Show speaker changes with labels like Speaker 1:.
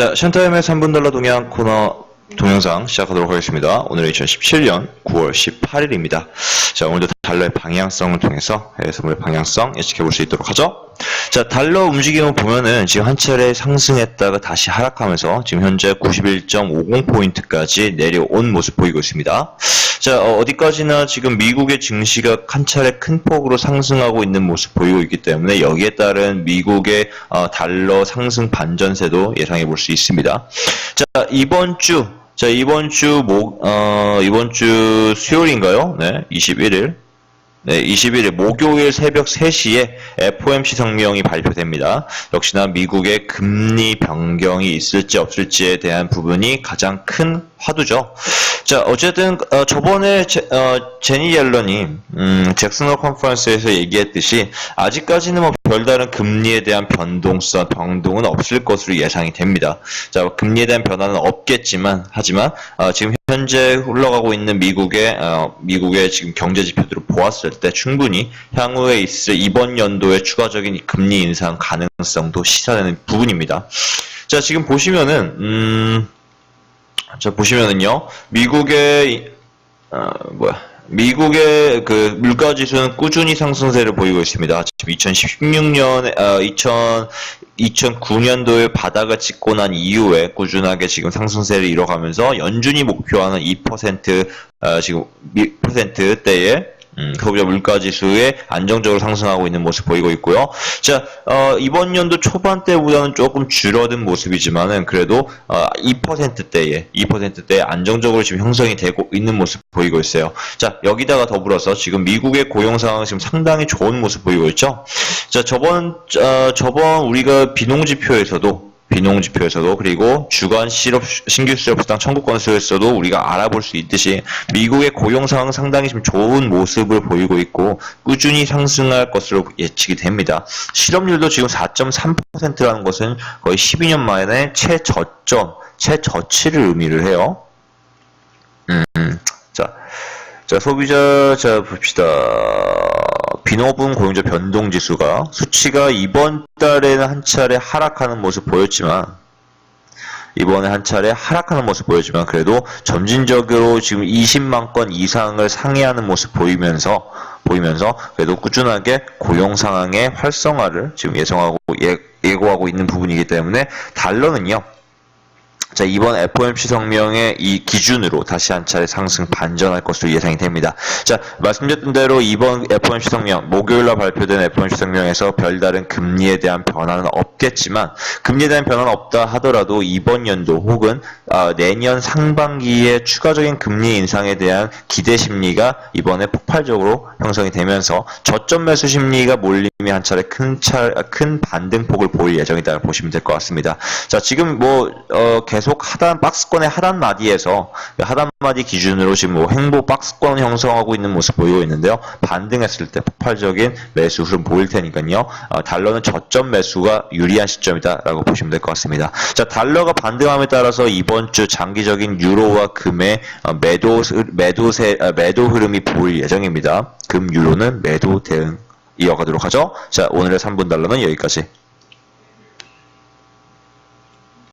Speaker 1: 자, 션타임의 3분 달러 동향 코너 동영상 시작하도록 하겠습니다. 오늘 2017년 9월 18일입니다. 자, 오늘도 달러의 방향성을 통해서 해외 선물의 방향성 예측해 볼 수 있도록 하죠. 자, 달러 움직임을 보면은 지금 한 차례 상승했다가 다시 하락하면서 지금 현재 91.50포인트까지 내려온 모습 보이고 있습니다. 자, 어, 어디까지나 지금 미국의 증시가 한 차례 큰 폭으로 상승하고 있는 모습 보이고 있기 때문에 여기에 따른 미국의 어, 달러 상승 반전세도 예상해 볼 수 있습니다. 자, 이번 주, 자, 이번 주 목, 어, 이번 주 수요일인가요? 네, 21일. 네, 21일 목요일 새벽 3시에 FOMC 성명이 발표됩니다. 역시나 미국의 금리 변경이 있을지 없을지에 대한 부분이 가장 큰 화두죠. 자, 어쨌든 어, 저번에 제, 어, 제니 옐런이 음, 잭슨홀 컨퍼런스에서 얘기했듯이 아직까지는 뭐 별다른 금리에 대한 변동성, 변동은 없을 것으로 예상이 됩니다. 자, 금리에 대한 변화는 없겠지만 하지만 어, 지금 현재 흘러가고 있는 미국의 어, 미국의 지금 경제 지표들을 보았을 때 충분히 향후에 있을 이번 연도의 추가적인 금리 인상 가능성도 시사되는 부분입니다. 자, 지금 보시면은 음, 자 보시면은요, 미국의 어, 뭐야? 미국의 그 물가 지수는 꾸준히 상승세를 보이고 있습니다. 지금 2016년에 어, 2000 2009년도에 바닥을 찍고 난 이후에 꾸준하게 지금 상승세를 이뤄가면서 연준이 목표하는 2% 어, 지금 미- 퍼센트대의 음, 소비자 물가 지수에 안정적으로 상승하고 있는 모습 보이고 있고요. 자, 어, 이번 연도 초반 때보다는 조금 줄어든 모습이지만은 그래도 어, 2%대에 2%대에 안정적으로 지금 형성이 되고 있는 모습 보이고 있어요. 자, 여기다가 더불어서 지금 미국의 고용 상황 지금 상당히 좋은 모습 보이고 있죠. 자, 저번 어, 저번 우리가 비농 지표에서도 비농 지표에서도 그리고 주간 실업 신규 실업수당 청구 건수에서도 우리가 알아볼 수 있듯이 미국의 고용 상황 상당히 지금 좋은 모습을 보이고 있고 꾸준히 상승할 것으로 예측이 됩니다. 실업률도 지금 4.3%라는 것은 거의 12년 만에 최저점, 최저치를 의미를 해요. 음, 자, 자 소비자 자 봅시다. 비노분 고용자 변동 지수가 수치가 이번 달에는 한 차례 하락하는 모습 보였지만 이번에 한 차례 하락하는 모습 보였지만 그래도 점진적으로 지금 20만 건 이상을 상회하는 모습 보이면서 보이면서 그래도 꾸준하게 고용 상황의 활성화를 지금 예상하고 예, 예고하고 있는 부분이기 때문에 달러는요. 자, 이번 FOMC 성명의 이 기준으로 다시 한 차례 상승 반전할 것으로 예상이 됩니다. 자, 말씀드렸던 대로 이번 FOMC 성명, 목요일날 발표된 FOMC 성명에서 별다른 금리에 대한 변화는 없겠지만, 금리에 대한 변화는 없다 하더라도 이번 연도 혹은 아, 내년 상반기에 추가적인 금리 인상에 대한 기대 심리가 이번에 폭발적으로 형성이 되면서 저점 매수 심리가 몰림이 한 차례 큰, 차, 큰 반등폭을 보일 예정이다 보시면 될 것 같습니다. 자, 지금 뭐, 어, 계속 하단, 박스권의 하단 마디에서, 하단 마디 기준으로 지금 뭐 행보 박스권 형성하고 있는 모습 보이고 있는데요. 반등했을 때 폭발적인 매수 흐름 보일 테니까요. 어, 달러는 저점 매수가 유리한 시점이다라고 보시면 될 것 같습니다. 자, 달러가 반등함에 따라서 이번 주 장기적인 유로와 금의 어, 매도, 매도세, 아, 매도 흐름이 보일 예정입니다. 금, 유로는 매도 대응 이어가도록 하죠. 자, 오늘의 3분 달러는 여기까지.